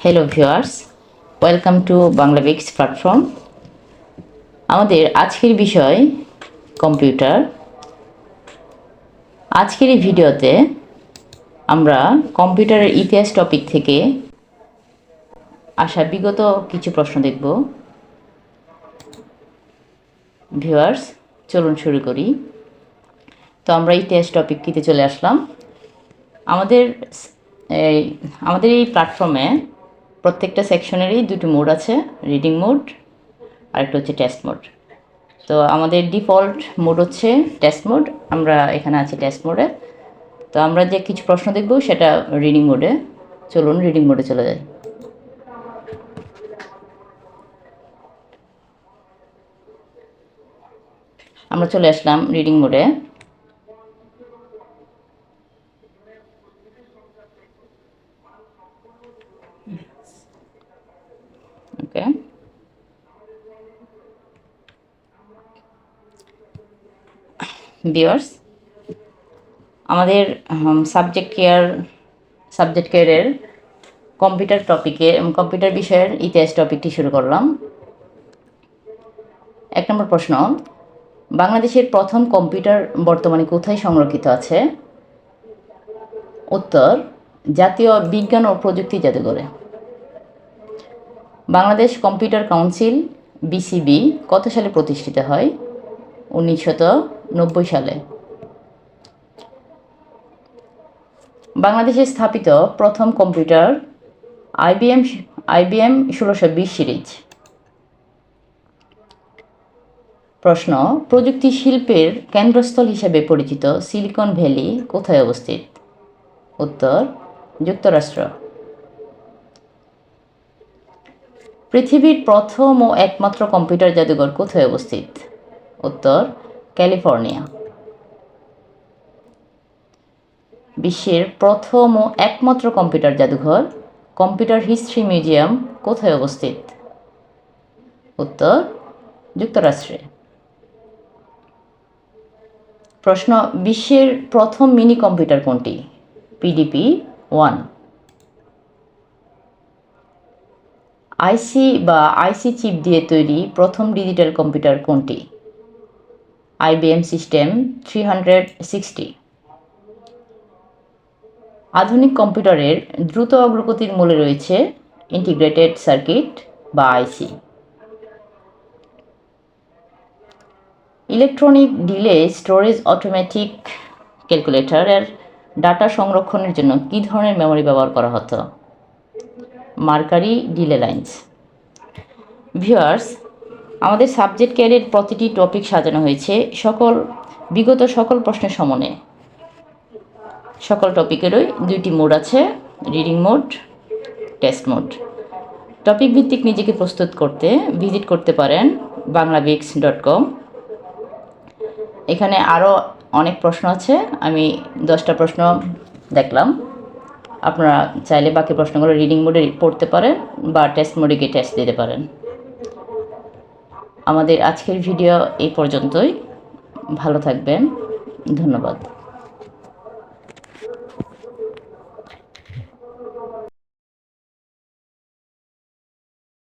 Hello viewers welcome to Bangla বিক্স platform আমাদের আজকের বিষয় কম্পিউটার আজকের এই ভিডিওতে আমরা কম্পিউটারের ইতিহাস টপিক থেকে আসা বিগত কিছু প্রশ্ন দেখব। ভিউয়ার্স চলুন শুরু করি। তো আমরা ইতিহাস টপিক টপিকটিতে চলে আসলাম। আমাদের আমাদের এই প্ল্যাটফর্মে প্রত্যেকটা সেকশনেরই দুটি মোড আছে রিডিং মোড আর একটা হচ্ছে টেস্ট মোড তো আমাদের ডিফল্ট মোড হচ্ছে টেস্ট মোড আমরা এখানে আছি টেস্ট মোডে তো আমরা যে কিছু প্রশ্ন দেখব সেটা রিডিং মোডে চলুন রিডিং মোডে চলে যাই। আমরা চলে আসলাম রিডিং মোডে ভিউয়ার্স আমাদের সাবজেক্ট কেয়ার সাবজেক্ট কেয়ারের কম্পিউটার টপিকে কম্পিউটার বিষয়ের ইতিহাস টপিকটি শুরু করলাম। এক নম্বর প্রশ্ন, বাংলাদেশের প্রথম কম্পিউটার বর্তমানে কোথায় সংরক্ষিত আছে? উত্তর, জাতীয় বিজ্ঞান ও প্রযুক্তি জাদুঘরে। বাংলাদেশ কম্পিউটার কাউন্সিল বিসিবি কত সালে প্রতিষ্ঠিত হয়? উনিশশত নব্বই সালে। বাংলাদেশে স্থাপিত প্রথম কম্পিউটার আইবিএম আইবিএম ষোলোশো বিশ সিরিজ। প্রশ্ন, প্রযুক্তি শিল্পের কেন্দ্রস্থল হিসেবে পরিচিত সিলিকন ভ্যালি কোথায় অবস্থিত? উত্তর, যুক্তরাষ্ট্র। পৃথিবীর প্রথম ও একমাত্র কম্পিউটার জাদুঘর কোথায় অবস্থিত? উত্তর ক্যালিফোর্নিয়া। বিশ্বের প্রথম ও একমাত্র কম্পিউটার জাদুঘর, কম্পিউটার হিস্ট্রি মিউজিয়াম কোথায় অবস্থিত? উত্তর, যুক্তরাষ্ট্রে। প্রশ্ন, বিশ্বের প্রথম মিনি কম্পিউটার কোনটি? PDP one. আইসি বা আইসি চিপ দিয়ে তৈরি প্রথম ডিজিটাল কম্পিউটার কোনটি? IBM system three hundred sixty. আধুনিক কম্পিউটারের দ্রুত অগ্রগতির মূলে রয়েছে ইন্টিগ্রেটেড সার্কিট বা IC electronic delay storage automatic ক্যালকুলেটরের ডাটা সংরক্ষণের জন্য কী ধরনের মেমোরি ব্যবহার করা হতো? Mercury delay lines. ভিউয়ার্স আমাদের সাবজেক্ট ক্যারিয়ার প্রতিটি টপিক সাজানো হয়েছে। সকল, বিগত সকল প্রশ্নের সমনে। সকল টপিকেরই দুইটি মোড আছে reading mode test mode topic ভিত্তিক নিজেকে প্রস্তুত করতে ভিজিট করতে পারেন বাংলা বিক্স ডট কম এখানে আরও অনেক প্রশ্ন আছে, আমি দশটা প্রশ্ন দেখলাম। আপনারা চাইলে বাকি প্রশ্নগুলো রিডিং মোডে পড়তে পারেন বা টেস্ট মোডে গিয়ে টেস্ট দিতে পারেন। আমাদের আজকের ভিডিও এই পর্যন্তই। ভালো থাকবেন। ধন্যবাদ।